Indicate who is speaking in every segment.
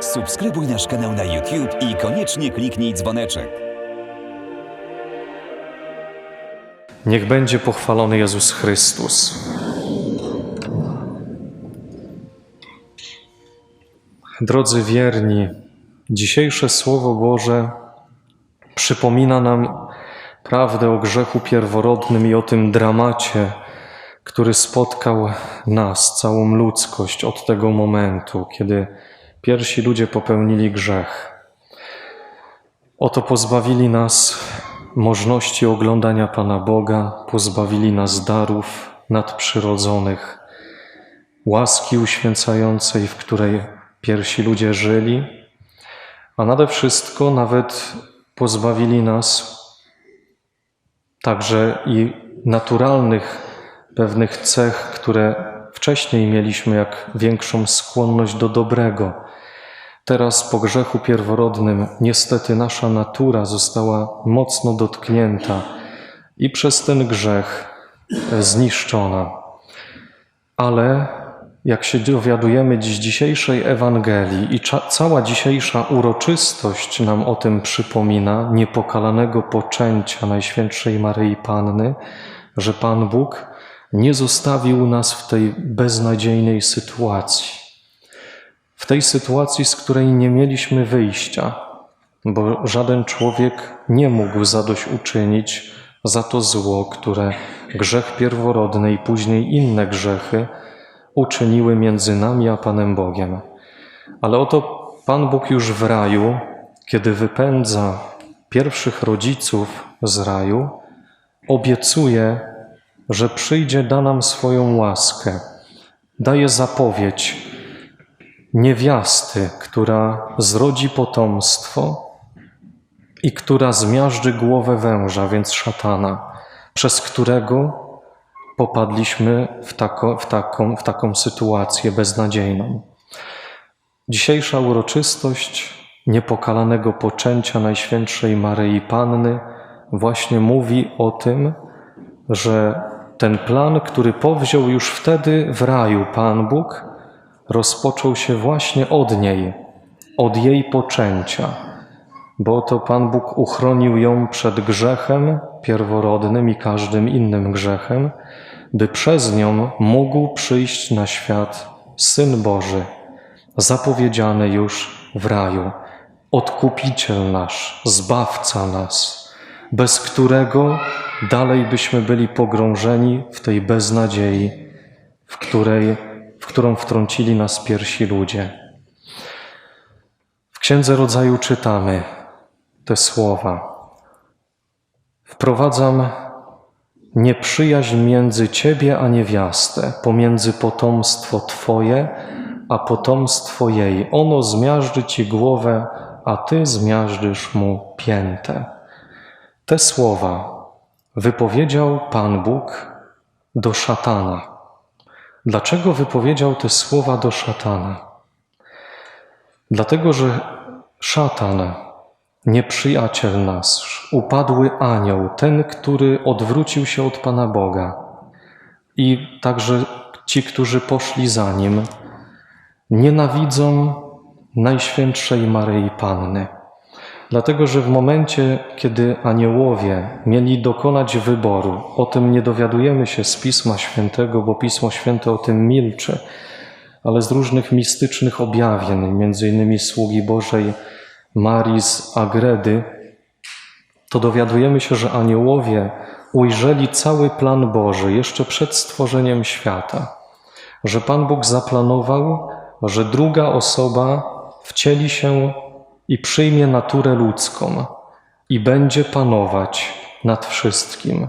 Speaker 1: Subskrybuj nasz kanał na YouTube i koniecznie kliknij dzwoneczek.
Speaker 2: Niech będzie pochwalony Jezus Chrystus. Drodzy wierni, dzisiejsze Słowo Boże przypomina nam prawdę o grzechu pierworodnym i o tym dramacie, który spotkał nas, całą ludzkość od tego momentu, kiedy pierwsi ludzie popełnili grzech. Oto pozbawili nas możliwości oglądania Pana Boga, pozbawili nas darów nadprzyrodzonych, łaski uświęcającej, w której pierwsi ludzie żyli, a nade wszystko nawet pozbawili nas także i naturalnych pewnych cech, które wcześniej mieliśmy, jak większą skłonność do dobrego. Teraz po grzechu pierworodnym niestety nasza natura została mocno dotknięta i przez ten grzech zniszczona. Ale jak się dowiadujemy dziś dzisiejszej Ewangelii i cała dzisiejsza uroczystość nam o tym przypomina, niepokalanego poczęcia Najświętszej Maryi Panny, że Pan Bóg nie zostawił nas w tej beznadziejnej sytuacji w tej sytuacji, z której nie mieliśmy wyjścia, bo żaden człowiek nie mógł zadośćuczynić za to zło, które grzech pierworodny i później inne grzechy uczyniły między nami a Panem Bogiem. Ale oto Pan Bóg już w raju, kiedy wypędza pierwszych rodziców z raju, obiecuje, że przyjdzie, da nam swoją łaskę, daje zapowiedź, niewiasty, która zrodzi potomstwo i która zmiażdży głowę węża, więc szatana, przez którego popadliśmy w, tako, w, taką, w taką sytuację beznadziejną. Dzisiejsza uroczystość niepokalanego poczęcia Najświętszej Maryi Panny właśnie mówi o tym, że ten plan, który powziął już wtedy w raju Pan Bóg, rozpoczął się właśnie od niej, od jej poczęcia, bo to Pan Bóg uchronił ją przed grzechem pierworodnym i każdym innym grzechem, by przez nią mógł przyjść na świat Syn Boży, zapowiedziany już w raju, odkupiciel nasz, zbawca nas, bez którego dalej byśmy byli pogrążeni w tej beznadziei, w której w którą wtrącili nas pierwsi ludzie. W Księdze Rodzaju czytamy te słowa. Wprowadzam nieprzyjaźń między Ciebie a niewiastę, pomiędzy potomstwo Twoje a potomstwo jej. Ono zmiażdży Ci głowę, a Ty zmiażdżysz mu piętę. Te słowa wypowiedział Pan Bóg do szatana. Dlaczego wypowiedział te słowa do szatana? Dlatego, że szatan, nieprzyjaciel nasz, upadły anioł, ten, który odwrócił się od Pana Boga, i także ci, którzy poszli za nim, nienawidzą Najświętszej Maryi Panny. Dlatego, że w momencie, kiedy aniołowie mieli dokonać wyboru, o tym nie dowiadujemy się z Pisma Świętego, bo Pismo Święte o tym milczy, ale z różnych mistycznych objawień, między innymi sługi Bożej Marii z Agredy, to dowiadujemy się, że aniołowie ujrzeli cały plan Boży jeszcze przed stworzeniem świata, że Pan Bóg zaplanował, że druga osoba wcieli się i przyjmie naturę ludzką i będzie panować nad wszystkim.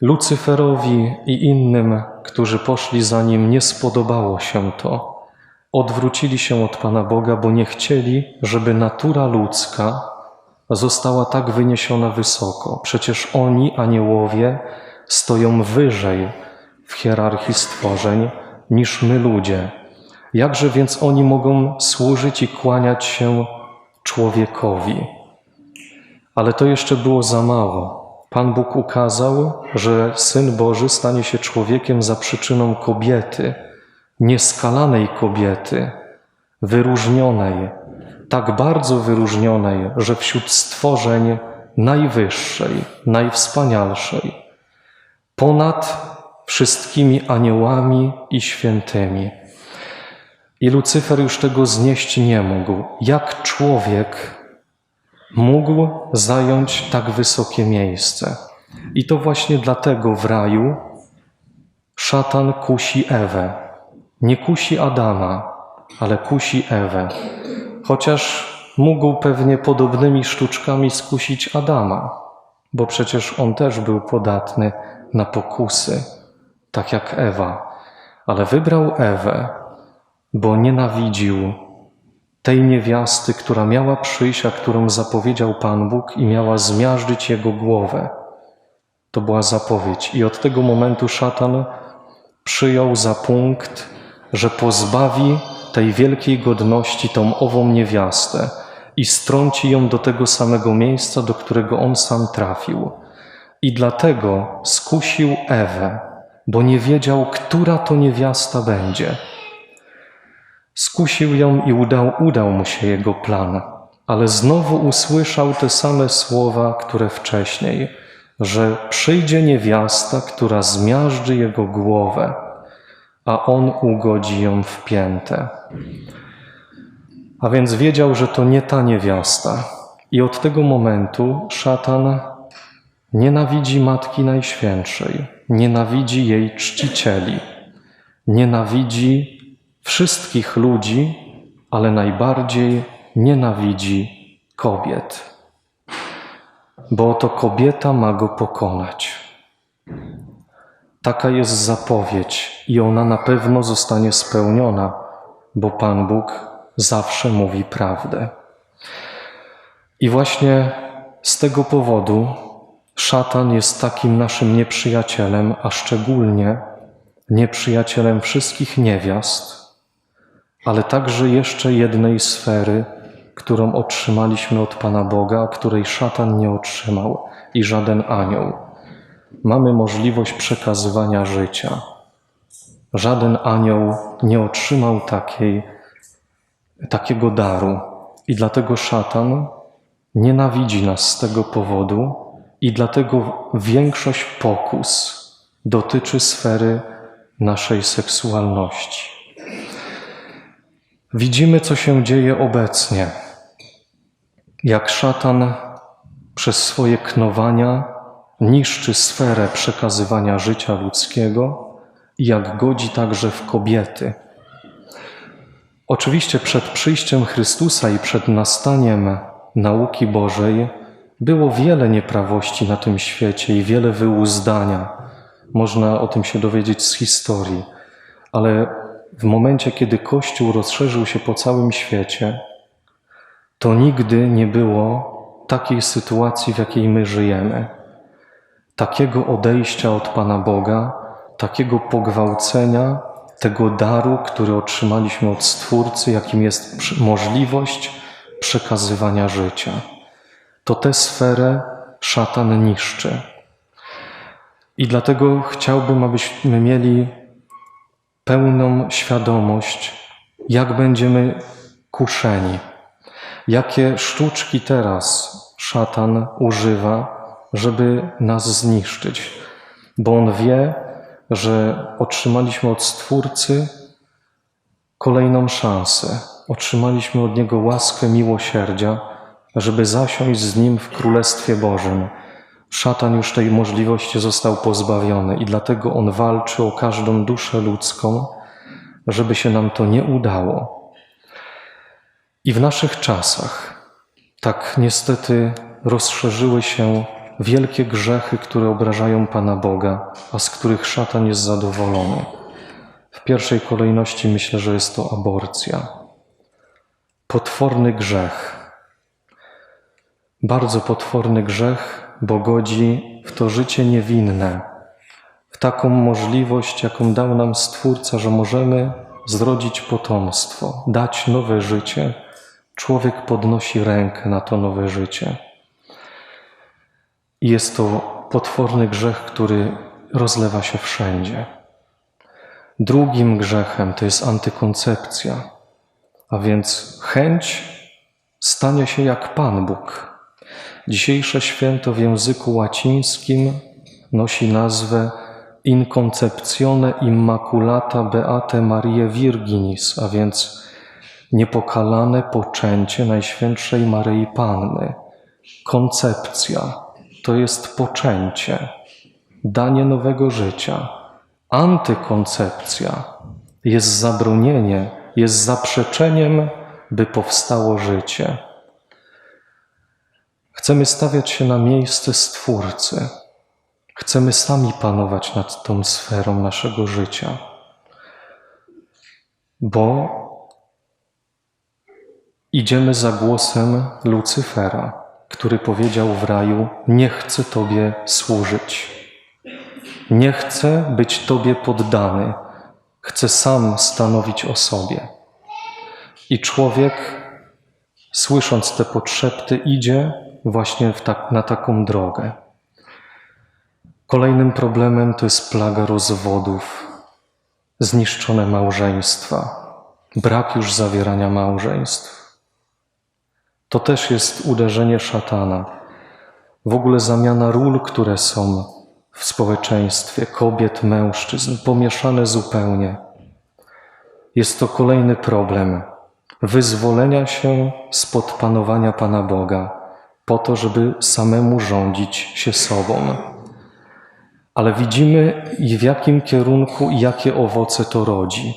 Speaker 2: Lucyferowi i innym, którzy poszli za nim, nie spodobało się to. Odwrócili się od Pana Boga, bo nie chcieli, żeby natura ludzka została tak wyniesiona wysoko. Przecież oni, aniołowie, stoją wyżej w hierarchii stworzeń niż my ludzie. Jakże więc oni mogą służyć i kłaniać się człowiekowi. Ale to jeszcze było za mało. Pan Bóg ukazał, że Syn Boży stanie się człowiekiem za przyczyną kobiety, nieskalanej kobiety, wyróżnionej, tak bardzo wyróżnionej, że wśród stworzeń najwyższej, najwspanialszej, ponad wszystkimi aniołami i świętymi. I Lucyfer już tego znieść nie mógł. Jak człowiek mógł zająć tak wysokie miejsce? I to właśnie dlatego w raju szatan kusi Ewę. Nie kusi Adama, ale kusi Ewę. Chociaż mógł pewnie podobnymi sztuczkami skusić Adama, bo przecież on też był podatny na pokusy, tak jak Ewa. Ale wybrał Ewę, bo nienawidził tej niewiasty, która miała przyjść, a którą zapowiedział Pan Bóg i miała zmiażdżyć jego głowę. To była zapowiedź. I od tego momentu szatan przyjął za punkt, że pozbawi tej wielkiej godności tą ową niewiastę i strąci ją do tego samego miejsca, do którego on sam trafił. I dlatego skusił Ewę, bo nie wiedział, która to niewiasta będzie. Skusił ją i udał, udał mu się jego plan, ale znowu usłyszał te same słowa, które wcześniej, że przyjdzie niewiasta, która zmiażdży jego głowę, a on ugodzi ją w piętę. A więc wiedział, że to nie ta niewiasta. I od tego momentu szatan nienawidzi Matki Najświętszej, nienawidzi jej czcicieli, nienawidzi wszystkich ludzi, ale najbardziej nienawidzi kobiet, bo to kobieta ma go pokonać. Taka jest zapowiedź i ona na pewno zostanie spełniona, bo Pan Bóg zawsze mówi prawdę. I właśnie z tego powodu szatan jest takim naszym nieprzyjacielem, a szczególnie nieprzyjacielem wszystkich niewiast, ale także jeszcze jednej sfery, którą otrzymaliśmy od Pana Boga, której szatan nie otrzymał i żaden anioł. Mamy możliwość przekazywania życia. Żaden anioł nie otrzymał takiej, takiego daru, i dlatego szatan nienawidzi nas z tego powodu, i dlatego większość pokus dotyczy sfery naszej seksualności. Widzimy, co się dzieje obecnie. Jak szatan przez swoje knowania niszczy sferę przekazywania życia ludzkiego i jak godzi także w kobiety. Oczywiście przed przyjściem Chrystusa i przed nastaniem nauki Bożej było wiele nieprawości na tym świecie i wiele wyuzdania. Można o tym się dowiedzieć z historii, ale w momencie, kiedy Kościół rozszerzył się po całym świecie, to nigdy nie było takiej sytuacji, w jakiej my żyjemy. Takiego odejścia od Pana Boga, takiego pogwałcenia tego daru, który otrzymaliśmy od Stwórcy, jakim jest możliwość przekazywania życia. To tę sferę szatan niszczy. I dlatego chciałbym, abyśmy mieli pełną świadomość, jak będziemy kuszeni, jakie sztuczki teraz szatan używa, żeby nas zniszczyć, bo on wie, że otrzymaliśmy od Stwórcy kolejną szansę, otrzymaliśmy od Niego łaskę miłosierdzia, żeby zasiąść z Nim w Królestwie Bożym. Szatan już tej możliwości został pozbawiony i dlatego on walczy o każdą duszę ludzką, żeby się nam to nie udało. I w naszych czasach tak niestety rozszerzyły się wielkie grzechy, które obrażają Pana Boga, a z których szatan jest zadowolony. W pierwszej kolejności myślę, że jest to aborcja. Potworny grzech. Bardzo potworny grzech, bo godzi w to życie niewinne, w taką możliwość, jaką dał nam Stwórca, że możemy zrodzić potomstwo, dać nowe życie. Człowiek podnosi rękę na to nowe życie. I jest to potworny grzech, który rozlewa się wszędzie. Drugim grzechem to jest antykoncepcja, a więc chęć stania się jak Pan Bóg. Dzisiejsze święto w języku łacińskim nosi nazwę Inconceptione Immaculata Beate Mariae Virginis, a więc niepokalane poczęcie Najświętszej Maryi Panny. Koncepcja to jest poczęcie, danie nowego życia. Antykoncepcja jest zabronienie, jest zaprzeczeniem, by powstało życie. Chcemy stawiać się na miejsce Stwórcy. Chcemy sami panować nad tą sferą naszego życia, bo idziemy za głosem Lucyfera, który powiedział w raju: Nie chcę Tobie służyć, nie chcę być Tobie poddany, chcę sam stanowić o sobie. I człowiek, słysząc te podszepty, idzie właśnie tak, na taką drogę. Kolejnym problemem to jest plaga rozwodów, zniszczone małżeństwa, brak już zawierania małżeństw. To też jest uderzenie szatana. W ogóle zamiana ról, które są w społeczeństwie kobiet, mężczyzn, pomieszane zupełnie. Jest to kolejny problem wyzwolenia się spod panowania Pana Boga, po to, żeby samemu rządzić się sobą. Ale widzimy w jakim kierunku i jakie owoce to rodzi.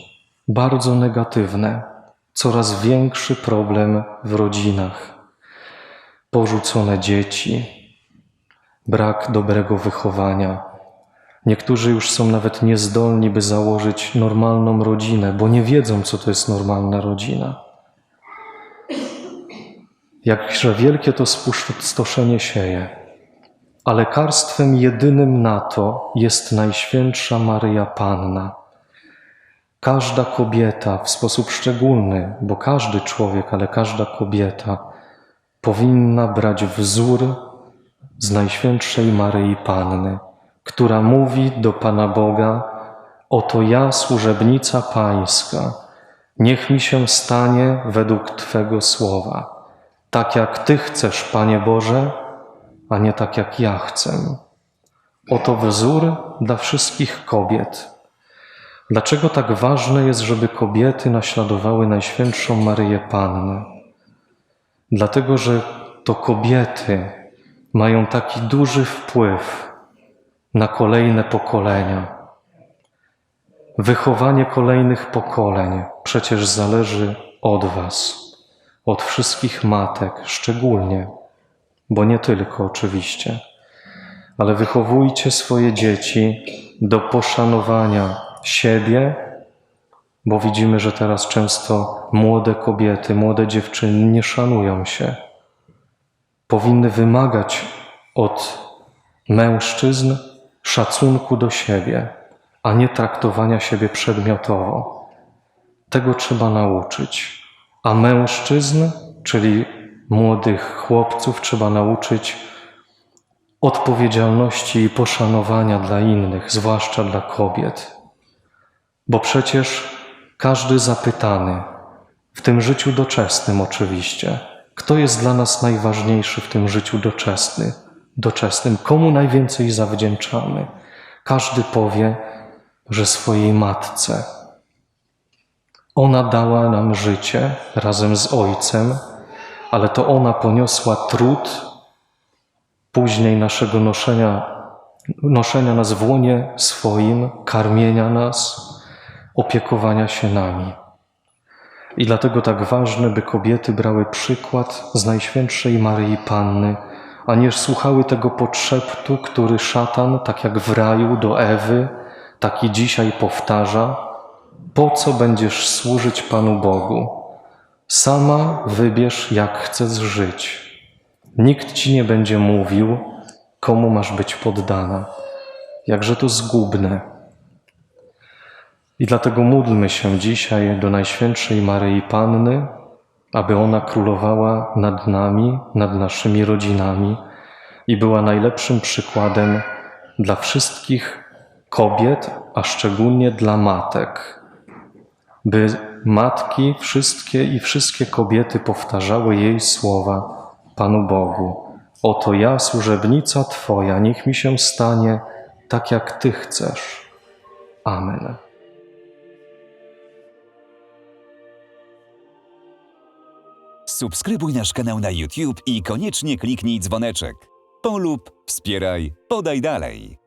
Speaker 2: Bardzo negatywne, coraz większy problem w rodzinach. Porzucone dzieci, brak dobrego wychowania. Niektórzy już są nawet niezdolni, by założyć normalną rodzinę, bo nie wiedzą, co to jest normalna rodzina. Jakże wielkie to spustoszenie sieje. A lekarstwem jedynym na to jest Najświętsza Maryja Panna. Każda kobieta w sposób szczególny, bo każdy człowiek, ale każda kobieta powinna brać wzór z Najświętszej Maryi Panny, która mówi do Pana Boga: Oto ja, służebnica Pańska, niech mi się stanie według Twego słowa. Tak jak Ty chcesz, Panie Boże, a nie tak jak ja chcę. Oto wzór dla wszystkich kobiet. Dlaczego tak ważne jest, żeby kobiety naśladowały Najświętszą Maryję Pannę? Dlatego, że to kobiety mają taki duży wpływ na kolejne pokolenia. Wychowanie kolejnych pokoleń przecież zależy od Was, od wszystkich matek szczególnie, bo nie tylko oczywiście, ale wychowujcie swoje dzieci do poszanowania siebie, bo widzimy, że teraz często młode kobiety, młode dziewczyny nie szanują się. Powinny wymagać od mężczyzn szacunku do siebie, a nie traktowania siebie przedmiotowo. Tego trzeba nauczyć. A mężczyzn, czyli młodych chłopców, trzeba nauczyć odpowiedzialności i poszanowania dla innych, zwłaszcza dla kobiet. Bo przecież każdy zapytany, w tym życiu doczesnym oczywiście, kto jest dla nas najważniejszy w tym życiu doczesnym, doczesnym, komu najwięcej zawdzięczamy, każdy powie, że swojej matce. Ona dała nam życie razem z Ojcem, ale to ona poniosła trud później naszego noszenia, noszenia nas w łonie swoim, karmienia nas, opiekowania się nami. I dlatego tak ważne, by kobiety brały przykład z Najświętszej Maryi Panny, a nie słuchały tego podszeptu, który szatan, tak jak w raju do Ewy, tak i dzisiaj powtarza: Po co będziesz służyć Panu Bogu? Sama wybierz, jak chcesz żyć. Nikt ci nie będzie mówił, komu masz być poddana. Jakże to zgubne. I dlatego módlmy się dzisiaj do Najświętszej Maryi Panny, aby ona królowała nad nami, nad naszymi rodzinami i była najlepszym przykładem dla wszystkich kobiet, a szczególnie dla matek, by matki wszystkie i wszystkie kobiety powtarzały jej słowa Panu Bogu. Oto ja, służebnica Twoja, niech mi się stanie tak, jak Ty chcesz. Amen.
Speaker 1: Subskrybuj nasz kanał na YouTube i koniecznie kliknij dzwoneczek. Polub, wspieraj, podaj dalej.